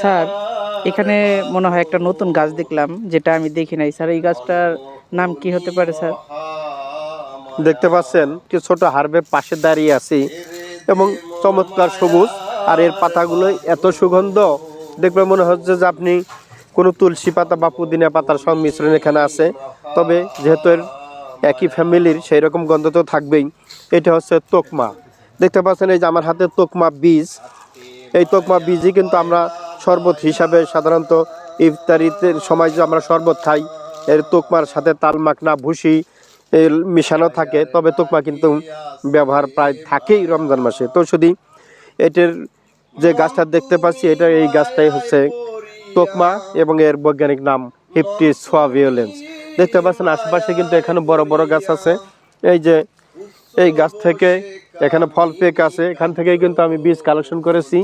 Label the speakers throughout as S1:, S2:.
S1: Sir এখানে মনে হয় একটা নতুন গাছ দেখলাম যেটা আমি দেখি নাই। স্যার এই গাছটার নাম কি হতে পারে স্যার?
S2: দেখতে পাচ্ছেন কি ছোট হারবে পাশে দাঁড়িয়ে আছি। এবং চমৎকার সবুজ আর এর পাতাগুলো এত সুগন্ধ। দেখবে মনে হচ্ছে যে আপনি কোনো তুলসী পাতা বা পুদিনা পাতার সংমিশ্রণ এখানে আছে। তবে যেহেতু এর একই ফ্যামিলির সেই রকম গন্ধ তো থাকবেই। এটা হচ্ছে তোকমা। দেখতে পাচ্ছেন এই যে আমার হাতে তোকমা বীজ। এই তোকমা বীজই কিন্তু আমরা শরবত হিসাবে সাধারণত ইফতারিতে সময় যে আমরা শরবত খাই, এর তোকমার সাথে তাল মাখনা, ভুসি মিশানো থাকে, তবে তোকমা কিন্তু ব্যবহার প্রায় থাকেই রমজান মাসে। তো শুধু এটার যে গাছটা দেখতে পাচ্ছি, এটা এই গাছটাই হচ্ছে তোকমা এবং এর বৈজ্ঞানিক নাম হিপটিস সোয়াভিওলেন্স। দেখতে পাচ্ছেন, আশেপাশে কিন্তু এখানে বড় বড় গাছ আছে। এই যে এই গাছ থেকে এখানে ফল পেক আছে। এখান থেকেই কিন্তু আমি বীজ কালেকশন করেছি।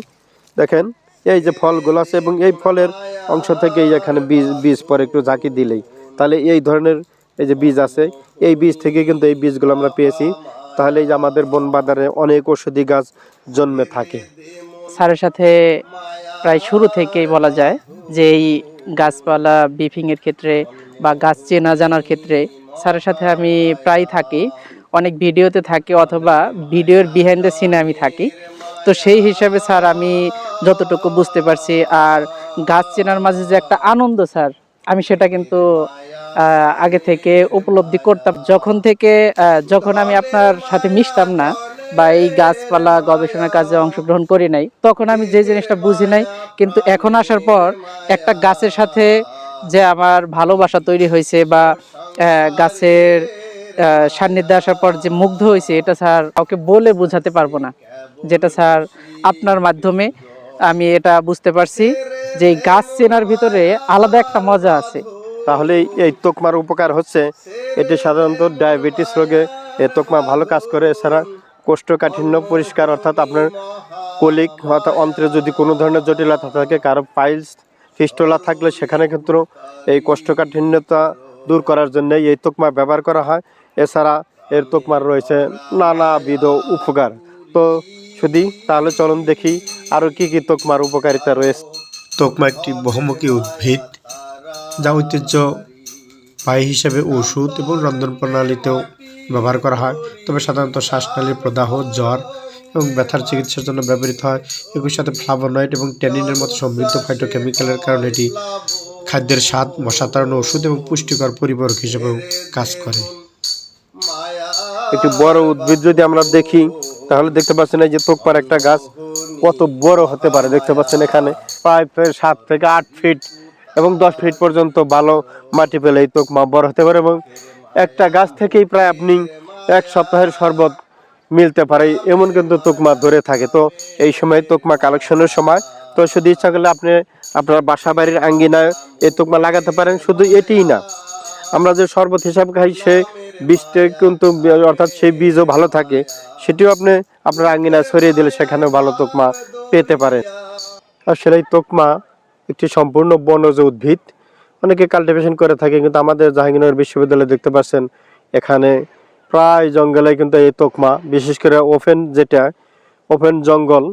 S2: দেখেন, এই যে ফলগুলো আছে এবং এই ফলের অংশ থেকেই এখানে বীজ বীজ পরে একটু ঝাঁকি দিলেই। তাহলে এই ধরনের এই যে বীজ আছে, এই বীজ থেকে কিন্তু এই বীজগুলো আমরা পেয়েছি। তাহলে এই যে আমাদের বন বাজারে অনেক ঔষধি গাছ জন্মে থাকে।
S1: স্যারের সাথে প্রায় শুরু থেকেই বলা যায় যে এই গাছপালা বিফিংয়ের ক্ষেত্রে বা গাছ চেনা জানার ক্ষেত্রে স্যারের সাথে আমি প্রায় থাকি। অনেক ভিডিওতে থাকি অথবা ভিডিওর বিহাইন্ড দ্য সিনে আমি থাকি। তো সেই হিসাবে স্যার আমি যতটুকু বুঝতে পারছি আর গাছ চেনার মাঝে যে একটা আনন্দ স্যার, আমি সেটা কিন্তু আগে থেকে উপলব্ধি করতাম। যখন থেকে যখন আমি আপনার সাথে মিশতাম না বা এই গাছপালা গবেষণার কাজে অংশগ্রহণ করি নাই, তখন আমি যে জিনিসটা বুঝি নাই, কিন্তু এখন আসার পর একটা গাছের সাথে যে আমার ভালোবাসা তৈরি হয়েছে বা গাছের সান্নিধ্যে আসার পর যে মুগ্ধ হয়েছে, এটা স্যার কাউকে বলে বোঝাতে পারব না। যেটা স্যার আপনার মাধ্যমে আমি এটা বুঝতে পারছি যে গাছ চেনার ভিতরে আলাদা একটা মজা আছে।
S2: তাহলে এই- এই তোকমার উপকার হচ্ছে, এটি সাধারণত ডায়াবেটিস রোগে এই তোকমা ভালো কাজ করে, এছাড়া কোষ্ঠকাঠিন্য পরিষ্কার, অর্থাৎ আপনার কলিক অর্থাৎ অন্ত্রে যদি কোনো ধরনের জটিলতা থাকে, কারও পাইলস ফিস্টোলা থাকলে সেখানে কিন্তু এই কোষ্ঠকাঠিন্যতা দূর করার জন্য এই তোকমা ব্যবহার করা হয়। এছাড়া এর তোকমার রয়েছে নানাবিধ উপকার। তো শুধু তাহলে চলুন দেখি আরও কি কি তোকমার উপকারিতা রয়েছে।
S3: তোকমা একটি বহুমুখী উদ্ভিদ, যা ঐতিহ্য পাই হিসেবে ওষুধ এবং রন্ধন প্রণালীতেও ব্যবহার করা হয়। তবে সাধারণত শ্বাসনালীর প্রদাহ, জ্বর এবং ব্যথার চিকিৎসার জন্য ব্যবহৃত হয়। একই সাথে ফ্লাভোনয়েড এবং ট্যানিনের মতো সমৃদ্ধ ফাইটোকেমিক্যালের কারণে এটি খাদ্যের স্বাদ, মশা তাড়ানো ওষুধ এবং পুষ্টিকর পরিবারক হিসেবেও কাজ করে।
S2: একটি বড় উদ্ভিদ যদি আমরা দেখি, তাহলে দেখতে পাচ্ছেন এই যে তোকপার একটা গাছ। কত বড় হতে পারে দেখতে পাচ্ছেন এখানে। প্রায় সাত থেকে আট ফিট এবং দশ ফিট পর্যন্ত ভালো মাটি পেলে এই তোকমা বড় হতে পারে এবং একটা গাছ থেকেই প্রায় আপনি এক সপ্তাহের শরবত মিলতে পারে, এমন কিন্তু তোকমা ধরে থাকে। তো এই সময় তোকমা কালেকশনের সময়, তো শুধু ইচ্ছা করলে আপনি আপনার বাসা বাড়ির আঙ্গিনায় এই তোকমা লাগাতে পারেন, শুধু এটিই না। আমরা যে শরবত হিসাব খাই, সে বীজটা কিন্তু অর্থাৎ সেই বীজও ভালো থাকে, সেটিও আপনি আপনার আঙ্গিনায় ছড়িয়ে দিলে সেখানেও ভালো তোকমা পেতে পারেন আসলে এই তোকমা একটি সম্পূর্ণ বনজ উদ্ভিদ। অনেকে কাল্টিভেশন করে থাকে, কিন্তু আমাদের জাহাঙ্গীরনগর বিশ্ববিদ্যালয়ে দেখতে পাচ্ছেন, এখানে প্রায় জঙ্গলে কিন্তু এই তোকমা, বিশেষ করে ওপেন যেটা, ওপেন জঙ্গল,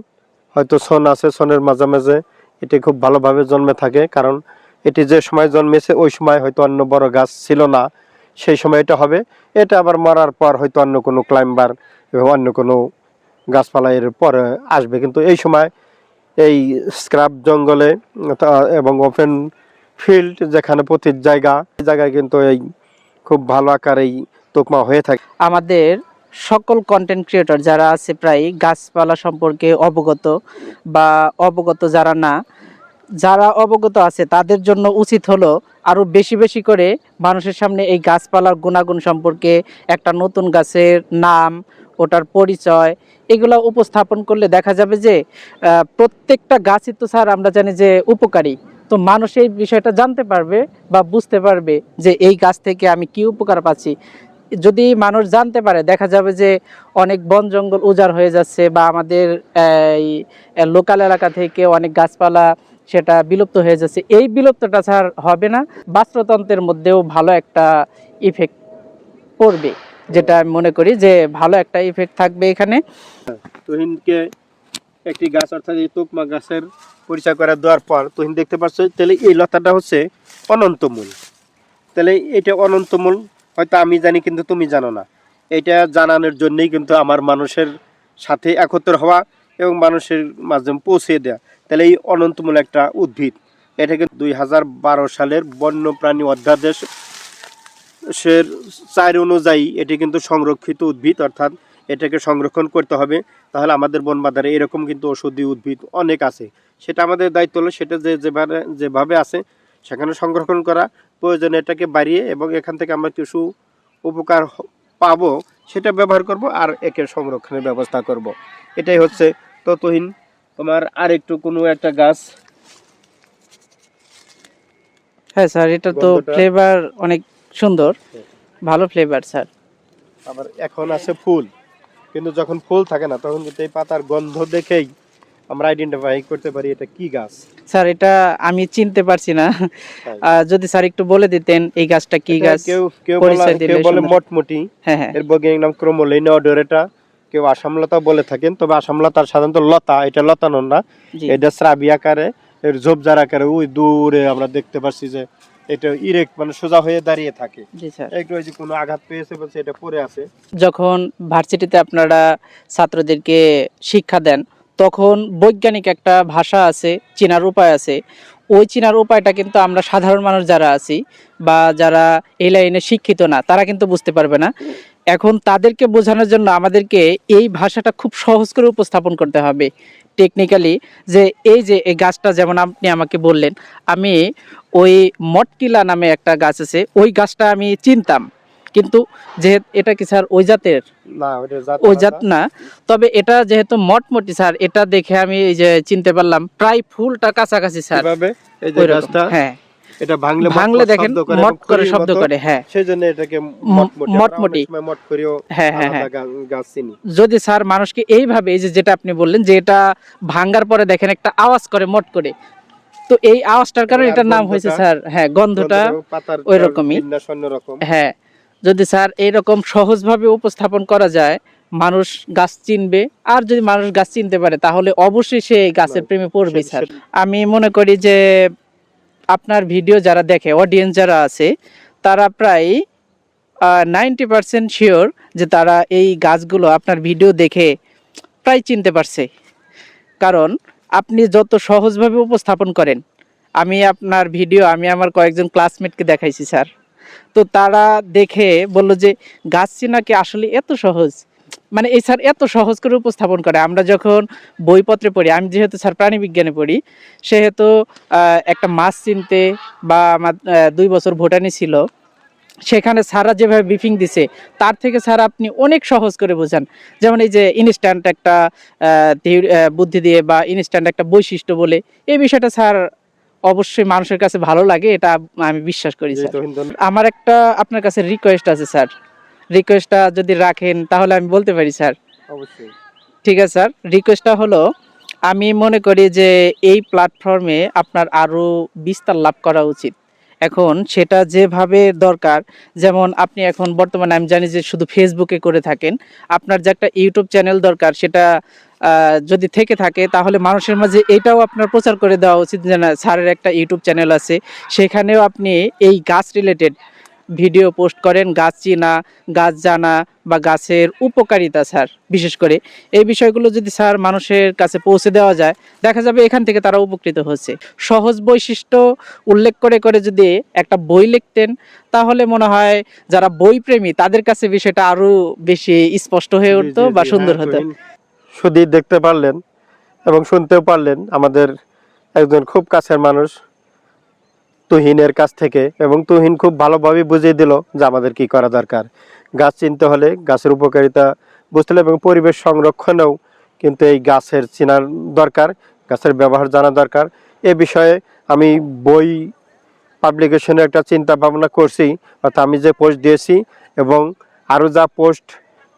S2: হয়তো সন আছে, সনের মাঝে মাঝে এটি খুব ভালোভাবে জন্মে থাকে, কারণ এটি যে সময় জন্মেছে, ওই সময় হয়তো অন্য বড় গাছ ছিল না। সেই সময় এটা হবে। এটা আবার মরার পর হয়তো অন্য কোনো ক্লাইম্বার অন্য কোনো গাছপালা এর পরে আসবে। কিন্তু এই সময় এই স্ক্রাব জঙ্গলে এবং ওপেন ফিল্ড যেখানে পতির জায়গা জায়গায় কিন্তু এই খুব ভালো আকার এই তোকমা হয়ে থাকে।
S1: আমাদের সকল কন্টেন্ট ক্রিয়েটর যারা আছে প্রায় গাছপালা সম্পর্কে অবগত বা অবগত যারা না যারা অবগত আছে, তাদের জন্য উচিত হলো আরও বেশি বেশি করে মানুষের সামনে এই গাছপালার গুণাগুণ সম্পর্কে একটা নতুন গাছের নাম, ওটার পরিচয়, এগুলো উপস্থাপন করলে দেখা যাবে যে প্রত্যেকটা গাছই তো স্যার আমরা জানি যে উপকারী। তো মানুষ এই বিষয়টা জানতে পারবে বা বুঝতে পারবে যে এই গাছ থেকে আমি কি উপকার পাচ্ছি। যদি মানুষ জানতে পারে, দেখা যাবে যে অনেক বন জঙ্গল উজাড় হয়ে যাচ্ছে বা আমাদের লোকাল এলাকা থেকে অনেক গাছপালা সেটা বিলুপ্ত হয়ে যাচ্ছে। এই বিলুপ্তটা স্যার হবে না। বাস্তুতন্ত্রের মধ্যেও ভালো একটা ইফেক্ট পড়বে। যেটা আমি মনে করি যে ভালো একটা ইফেক্ট থাকবে এখানে।
S2: তুহিনকে একটি গাছ অর্থাৎ এই তোকমা গাছের পরিচয় করে দেওয়ার পর, তুহিন দেখতে পাচ্ছ, তাহলে এই লতাটা হচ্ছে অনন্তমূল। তাহলে এটা অনন্তমূল, হয়তো আমি জানি কিন্তু তুমি জানো না। এটা জানানোর জন্যই কিন্তু আমার মানুষের সাথে একত্র হওয়া এবং মানুষের মাধ্যমে পৌঁছে দেওয়া তাহলে এই অনন্তমূল একটা উদ্ভিদ। এটাকে দুই হাজার বারো সালের বন্যপ্রাণী অধ্যাদেশ সের চার অনুযায়ী এটি কিন্তু সংরক্ষিত উদ্ভিদ, অর্থাৎ এটাকে সংরক্ষণ করতে হবে। তাহলে আমাদের বন বাজারে এরকম কিন্তু ওষুধি উদ্ভিদ অনেক আছে। সেটা আমাদের দায়িত্ব হলো, সেটা যে যেভাবে যেভাবে আছে সেখানে সংরক্ষণ করা। প্রয়োজনে এটাকে বাড়িয়ে এবং এখান থেকে আমরা কিছু উপকার পাবো, সেটা ব্যবহার করব আর একে সংরক্ষণের ব্যবস্থা করব। এটাই হচ্ছে ততহীন তোমার আর একটু কোনো একটা গাছ?
S1: হ্যাঁ স্যার এটা তো ফ্লেভার অনেক সুন্দর। ভালো ফ্লেভার স্যার।
S2: আবার এখন আছে ফুল। কিন্তু যখন ফুল থাকে না তখন কিন্তু এই পাতার গন্ধ দেখেই আমরা আইডেন্টিফাই করতে পারি এটা কি গাছ।
S1: স্যার এটা আমি চিনতে পারছি না। যদি স্যার একটু বলে দিতেন এই গাছটা কি গাছ?
S2: কেউ কেউ বলে। মটমটি।
S1: হ্যাঁ হ্যাঁ।
S2: এর বৈজ্ঞানিক নাম ক্রোমোলিনা অডোরেটা কেউ আসামলতা বলে থাকেন তবে আসামলতার সাধারণত লতা এটা লতা নন না। এটা শ্রাবি আকারে এর ঝোপঝাড় আকারে ওই দূরে আমরা দেখতে পাচ্ছি যে এটা ইরেক্ট মানে সোজা হয়ে দাঁড়িয়ে থাকে। একটু ওই যে কোনো আঘাত পেয়েছে বলছে এটা পড়ে আছে।
S1: যখন ভার্সিটিতে আপনারা ছাত্রদেরকে শিক্ষা দেন তখন বৈজ্ঞানিক একটা ভাষা আছে চেনার উপায় আছে। ওই চেনার উপায়টা কিন্তু আমরা সাধারণ মানুষ যারা আছি বা যারা এই লাইনে শিক্ষিত না তারা কিন্তু বুঝতে পারবে না। এখন তাদেরকে বোঝানোর জন্য আমাদেরকে এই ভাষাটা খুব সহজ করে উপস্থাপন করতে হবে। টেকনিক্যালি যে এই যে এই গাছটা যেমন আপনি আমাকে বললেন আমি ওই মটকিলা নামে একটা গাছ আছে ওই গাছটা আমি চিনতাম। কিন্তু যেহেতু এটা কি স্যার ওই জাতের? ওই জাত না। তবে এটা যেহেতু মটমটি স্যার এটা দেখে আমি এই যে চিনতে পারলাম প্রায় ফুলটা কাছাকাছি স্যার। হ্যাঁ।
S2: এটা ভাঙলে
S1: ভাঙলে দেখেন মট করে শব্দ করে হ্যাঁ।
S2: সেই জন্য এটাকে মটমটি মট করেও
S1: হ্যাঁ হ্যাঁ হ্যাঁ।
S2: গাছ চিনি।
S1: যদি স্যার মানুষকে এইভাবে এই যে যেটা আপনি বললেন যে এটা ভাঙ্গার পরে দেখেন একটা আওয়াজ করে মট করে। তো এই আওয়াজটার কারণে এটার নাম হয়েছে স্যার হ্যাঁ গন্ধটা।
S2: বিন্যাস অন্যরকম
S1: হ্যাঁ যদি স্যার এইরকম সহজভাবে উপস্থাপন করা যায় মানুষ গাছ চিনবে আর যদি মানুষ গাছ চিনতে পারে তাহলে অবশ্যই সে গাছের প্রেমে পড়বে স্যার। আমি মনে করি যে আপনার ভিডিও যারা দেখে অডিয়েন্স যারা আছে, তারা প্রায় নাইনটি পার্সেন্ট শিওর যে তারা এই গাছগুলো আপনার ভিডিও দেখে প্রায় চিনতে পারছে। কারণ আপনি যত সহজভাবে উপস্থাপন করেন, আমি আপনার ভিডিও, আমি আমার কয়েকজন ক্লাসমেটকে দেখাইছি, স্যার। তো তারা দেখে বলল যে, গাছ চেনা কি আসলে এত সহজ মানে এই স্যার এত সহজ করে উপস্থাপন করে। আমরা যখন বইপত্রে পড়ি আমি যেহেতু স্যার প্রাণী বিজ্ঞানে পড়ি সেহেতু একটা মাছ চিনতে বা আমার দুই বছর ভুটানি ছিল সেখানে স্যাররা যেভাবে ব্রিফিং দিছে তার থেকে স্যার আপনি অনেক সহজ করে বোঝান। যেমন এই যে ইনস্ট্যান্ট একটা বুদ্ধি দিয়ে বা ইনস্ট্যান্ট একটা বৈশিষ্ট্য বলে এই বিষয়টা স্যার অবশ্যই মানুষের কাছে ভালো লাগে এটা আমি বিশ্বাস করি স্যার। আমার একটা আপনার কাছে রিকোয়েস্ট আছে স্যার। রিকোয়েস্টটা যদি রাখেন তাহলে আমি বলতে পারি স্যার।
S2: অবশ্যই।
S1: ঠিক আছে স্যার। রিকোয়েস্টটা হলো আমি মনে করি যে এই প্ল্যাটফর্মে আপনার আরও বিস্তার লাভ করা উচিত। এখন সেটা যেভাবে দরকার যেমন আপনি এখন বর্তমানে আমি জানি যে শুধু ফেসবুকে করে থাকেন আপনার যে একটা ইউটিউব চ্যানেল দরকার সেটা আহ, যদি থেকে থাকে তাহলে মানুষের মাঝে এটাও আপনার প্রচার করে দেওয়া উচিত যে না স্যারের একটা ইউটিউব চ্যানেল আছে সেখানেও আপনি এই গাছ রিলেটেড ভিডিও পোস্ট করেন গাছ চিনা গাছ জানা বা গাছের উপকারিতা স্যার। বিশেষ করে এই বিষয়গুলো যদি স্যার মানুষের কাছে পৌঁছে দেওয়া যায় দেখা যাবে এখান থেকে তারা উপকৃত হচ্ছে। সহজ বৈশিষ্ট্য উল্লেখ করে করে যদি একটা বই লিখতেন তাহলে মনে হয় যারা বই প্রেমী তাদের কাছে বিষয়টা আরও বেশি স্পষ্ট হয়ে উঠতো বা সুন্দর
S2: হ্যাঁ,
S1: হতো।
S2: তুহিন শুধু দেখতে পারলেন এবং শুনতেও পারলেন আমাদের একজন খুব কাছের মানুষ তুহিনের কাছ থেকে এবং তুহিন খুব ভালোভাবে বুঝিয়ে দিল যে আমাদের কি করা দরকার। গাছ চিনতে হলে গাছের উপকারিতা বুঝতে হলে এবং পরিবেশ সংরক্ষণেও কিন্তু এই গাছের চেনার দরকার, গাছের ব্যবহার জানা দরকার। এ বিষয়ে আমি বই পাবলিকেশনে একটা চিন্তা ভাবনা করছি, অর্থাৎ আমি যে পোস্ট দিয়েছি এবং আরও যা পোস্ট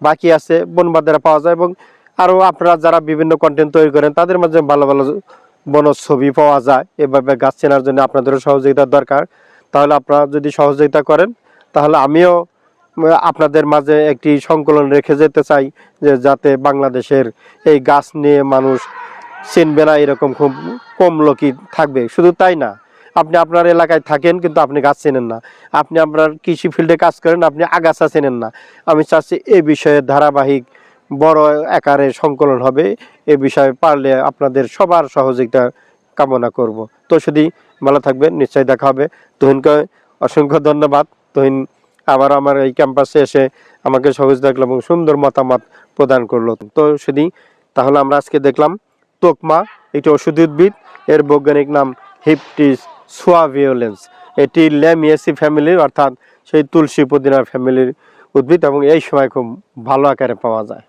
S2: বাকি আছে বনবাদেরা পাওয়া যায় এবং আরও আপনারা যারা বিভিন্ন কন্টেন্ট তৈরি করেন, তাদের মাঝে ভালো ভালো বন ছবি পাওয়া যায়, এভাবে গাছ চেনার জন্য আপনাদেরও সহযোগিতার দরকার। তাহলে আপনারা যদি সহযোগিতা করেন, তাহলে আমিও আপনাদের মাঝে একটি সংকলন রেখে যেতে চাই, যে যাতে বাংলাদেশের এই গাছ নিয়ে মানুষ চিনবে না এরকম খুব কম লোকই থাকবে। শুধু তাই না, আপনি আপনার এলাকায় থাকেন কিন্তু আপনি গাছ চেনেন না। আপনি আপনার কৃষি ফিল্ডে কাজ করেন, আপনি আগাছা চেনেন না। আমি চাচ্ছি এই বিষয়ে ধারাবাহিক বড় আকারে সংকলন হবে, এ বিষয়ে পারলে আপনাদের সবার সহযোগিতা কামনা করব। তো শুধু ভালো থাকবেন, নিশ্চয়ই দেখা হবে। তুহিনকে অসংখ্য ধন্যবাদ। তুহিন আবার আমার এই ক্যাম্পাসে এসে আমাকে সহযোগিতা করল এবং সুন্দর মতামত প্রদান করল। তো শুধু তাহলে আমরা আজকে দেখলাম তোকমা, একটি ওষুধি উদ্ভিদ। এর বৈজ্ঞানিক নাম হিপটিস সোয়াভিওলেন্স। এটি ল্যামিয়েসি ফ্যামিলির, অর্থাৎ সেই তুলসী পুদিনা ফ্যামিলির উদ্ভিদ এবং এই সময় খুব ভালো আকারে পাওয়া যায়।